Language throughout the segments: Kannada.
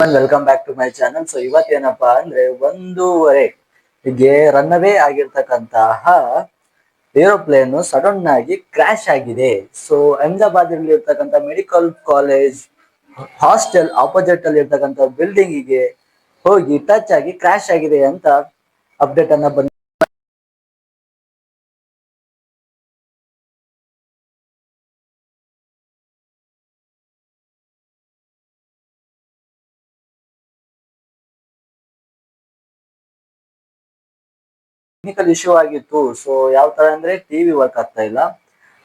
Welcome back to my channel so ಇವತ್ತೇನಪ್ಪಾ ಅಂದ್ರೆ ಒಂದೂವರೆಗೆ ರನ್ ಅವೇ ಆಗಿರ್ತಕ್ಕಂತಹ ಏರೋಪ್ಲೇನ್ ಸಡನ್ ಆಗಿ ಕ್ರಾಶ್ ಆಗಿದೆ. ಸೊ ಅಹಮದಾಬಾದ್ ಅಲ್ಲಿ ಇರ್ತಕ್ಕಂಥ ಮೆಡಿಕಲ್ ಕಾಲೇಜ್ ಹಾಸ್ಟೆಲ್ ಆಪೋಸಿಟ್ ಅಲ್ಲಿ ಇರ್ತಕ್ಕಂಥ ಬಿಲ್ಡಿಂಗ್ಗೆ ಹೋಗಿ ಟಚ್ ಆಗಿ ಕ್ರಾಶ್ ಆಗಿದೆ ಅಂತ ಅಪ್ಡೇಟ್ ಅನ್ನ ಬಂದ ಟೆಕ್ನಿಕಲ್ ಇಶ್ಯೂ ಆಗಿತ್ತು. ಸೊ ಯಾವ ತರ ಅಂದ್ರೆ ಟಿವಿ ವರ್ಕ್ ಆಗ್ತಾ ಇಲ್ಲ.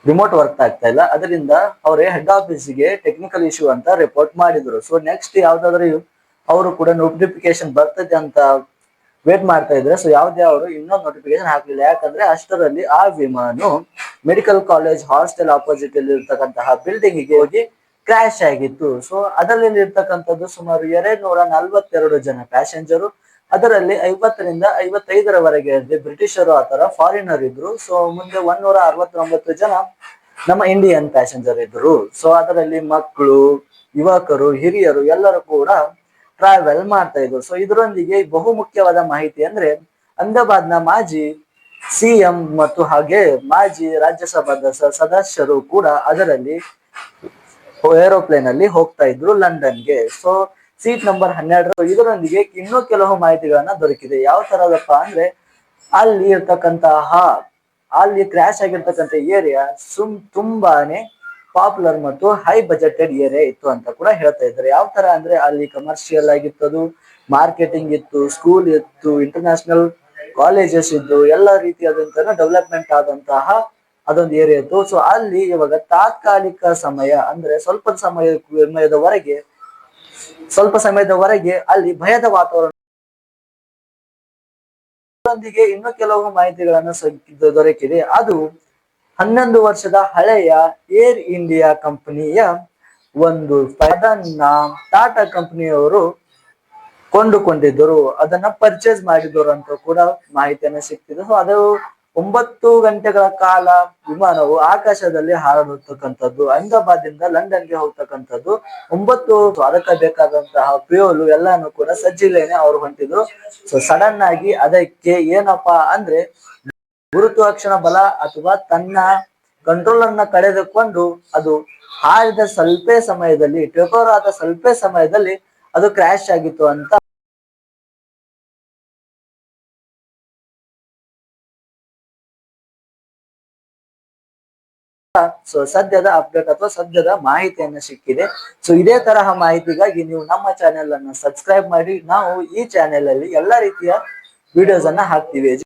ರಿಮೋಟ್ ವರ್ಕ್ ಆಗ್ತಾ ಇಲ್ಲ. ಅದರಿಂದ ಅವರೇ ಹೆಡ್ ಆಫೀಸ್ಗೆ ಟೆಕ್ನಿಕಲ್ ಇಶ್ಯೂ ಅಂತ ರಿಪೋರ್ಟ್ ಮಾಡಿದ್ರು. ಸೊ ನೆಕ್ಸ್ಟ್ ಯಾವ್ದಾದ್ರು ಅವರು ಕೂಡ ನೋಟಿಫಿಕೇಶನ್ ಬರ್ತದೆ ಅಂತ ವೇಟ್ ಮಾಡ್ತಾ ಇದ್ರೆ ಸೊ ಯಾವ್ದೇ ಅವರು ಇನ್ನೊಂದು ನೋಟಿಫಿಕೇಶನ್ ಹಾಕ್ಲಿಲ್ಲ. ಯಾಕಂದ್ರೆ ಅಷ್ಟರಲ್ಲಿ ಆ ವಿಮಾನ ಮೆಡಿಕಲ್ ಕಾಲೇಜ್ ಹಾಸ್ಟೆಲ್ ಆಪೋಸಿಟ್ ಅಲ್ಲಿ ಇರ್ತಕ್ಕಂತಹ ಬಿಲ್ಡಿಂಗ್ಗೆ ಹೋಗಿ ಕ್ರ್ಯಾಶ್ ಆಗಿತ್ತು. ಸೊ ಅದರಲ್ಲಿ ಇರ್ತಕ್ಕಂಥದ್ದು ಸುಮಾರು ಎರಡ್ ನೂರ ನಲ್ವತ್ತೆರಡು ಜನ ಪ್ಯಾಸೆಂಜರು ಅದರಲ್ಲಿ ಐವತ್ತರಿಂದ ಐವತ್ತೈದರವರೆಗೆ ಬ್ರಿಟಿಷರು ಆತರ ಫಾರಿನರ್ ಇದ್ರು. ಸೊ ಮುಂದೆ ಒಂದೂರ ಅರವತ್ತೊಂಬತ್ತು ಜನ ನಮ್ಮ ಇಂಡಿಯನ್ ಪ್ಯಾಸೆಂಜರ್ ಇದ್ರು. ಸೊ ಅದರಲ್ಲಿ ಮಕ್ಕಳು, ಯುವಕರು, ಹಿರಿಯರು ಎಲ್ಲರೂ ಕೂಡ ಟ್ರಾವೆಲ್ ಮಾಡ್ತಾ ಇದ್ರು. ಸೊ ಇದರೊಂದಿಗೆ ಬಹು ಮುಖ್ಯವಾದ ಮಾಹಿತಿ ಅಂದ್ರೆ ಅಹಮದಾಬಾದ್ನ ಮಾಜಿ ಸಿಎಂ ಮತ್ತು ಹಾಗೆ ಮಾಜಿ ರಾಜ್ಯಸಭಾದ ಸದಸ್ಯರು ಕೂಡ ಅದರಲ್ಲಿ ಏರೋಪ್ಲೇನ್ ಅಲ್ಲಿ ಹೋಗ್ತಾ ಇದ್ರು ಲಂಡನ್ಗೆ ಸೊ ಸೀಟ್ ನಂಬರ್ ಹನ್ನೆರಡರ ಇದರೊಂದಿಗೆ ಇನ್ನೂ ಕೆಲವು ಮಾಹಿತಿಗಳನ್ನ ದೊರಕಿದೆ. ಯಾವ ತರದಪ್ಪ ಅಂದ್ರೆ ಅಲ್ಲಿ ಇರ್ತಕ್ಕಂತಹ ಅಲ್ಲಿ ಕ್ರಾಶ್ ಆಗಿರ್ತಕ್ಕಂಥ ಏರಿಯಾ ಸುಮ್ ತುಂಬಾನೇ ಪಾಪ್ಯುಲರ್ ಮತ್ತು ಹೈ ಬಜೆಟೆಡ್ ಏರಿಯಾ ಇತ್ತು ಅಂತ ಕೂಡ ಹೇಳ್ತಾ ಇದ್ದಾರೆ. ಯಾವ ತರ ಅಂದ್ರೆ ಅಲ್ಲಿ ಕಮರ್ಷಿಯಲ್ ಆಗಿತ್ತದು ಮಾರ್ಕೆಟಿಂಗ್ ಇತ್ತು ಸ್ಕೂಲ್ ಇತ್ತು ಇಂಟರ್ನ್ಯಾಷನಲ್ ಕಾಲೇಜಸ್ ಇದ್ದು, ಎಲ್ಲ ರೀತಿಯಾದಂತಹ ಡೆವಲಪ್ಮೆಂಟ್ ಆದಂತಹ ಅದೊಂದು ಏರಿಯಾ ಇತ್ತು. ಸೊ ಅಲ್ಲಿ ಇವಾಗ ತಾತ್ಕಾಲಿಕ ಸಮಯ ಅಂದ್ರೆ ಸ್ವಲ್ಪ ಸಮಯ ಸಮಯದವರೆಗೆ ಸ್ವಲ್ಪ ಸಮಯದವರೆಗೆ ಅಲ್ಲಿ ಭಯದ ವಾತಾವರಣ ಇದರೊಂದಿಗೆ ಇನ್ನೂ ಕೆಲವು ಮಾಹಿತಿಗಳನ್ನು ದೊರಕಿದೆ. ಅದು ಹನ್ನೊಂದು ವರ್ಷದ ಹಳೆಯ ಏರ್ ಇಂಡಿಯಾ ಕಂಪನಿಯ ಒಂದು ಪದನ್ನ ಟಾಟಾ ಕಂಪನಿಯವರು ಕೊಂಡುಕೊಂಡಿದ್ದರು. ಅದನ್ನ ಪರ್ಚೇಸ್ ಮಾಡಿದ್ರು ಅಂತ ಕೂಡ ಮಾಹಿತಿಯನ್ನ ಸಿಕ್ತಿದೆ ಸೊ ಅದು ಒಂಬತ್ತು ಗಂಟೆಗಳ ಕಾಲ ವಿಮಾನವು ಆಕಾಶದಲ್ಲಿ ಹಾರಾಡುತ್ತಕ್ಕಂಥದ್ದು ಲಂಡನ್ ಲಂಡನ್ಗೆ ಹೋಗ್ತಕ್ಕಂಥದ್ದು. ಒಂಬತ್ತು ಅದಕ್ಕೆ ಬೇಕಾದಂತಹ ಫ್ಯೂಲು ಎಲ್ಲಾನು ಕೂಡ ಸಜ್ಜಿಲೇನೆ ಅವ್ರು ಹೊಂಟಿದ್ರು. ಸೊ ಸಡನ್ ಆಗಿ ಅದಕ್ಕೆ ಏನಪ್ಪಾ ಅಂದ್ರೆ ಗುರುತ್ವಾಕ್ಷಣ ಬಲ ಅಥವಾ ತನ್ನ ಕಂಟ್ರೋಲ್ ಅನ್ನ ಕಳೆದುಕೊಂಡು ಅದು ಹಾರಿದ ಸ್ವಲ್ಪ ಸಮಯದಲ್ಲಿ ಟೇಕೋರ್ ಆದ ಸ್ವಲ್ಪ ಸಮಯದಲ್ಲಿ ಅದು ಕ್ರಾಶ್ ಆಗಿತ್ತು ಅಂತ ಸದ್ಯದ ಅಪ್ಡೇಟ್ ಅಥವಾ ಸದ್ಯದ ಮಾಹಿತಿಯನ್ನು ಸಿಕ್ಕಿದೆ. ಸೊ ಇದೇ ತರಹ ಮಾಹಿತಿಗಾಗಿ ನೀವು ನಮ್ಮ ಚಾನೆಲ್ ಅನ್ನ ಸಬ್ಸ್ಕ್ರೈಬ್ ಮಾಡಿ. ನಾವು ಈ ಚಾನೆಲ್ ಅಲ್ಲಿ ಎಲ್ಲಾ ರೀತಿಯ ವಿಡಿಯೋಸ್ ಅನ್ನ ಹಾಕ್ತಿವಿ.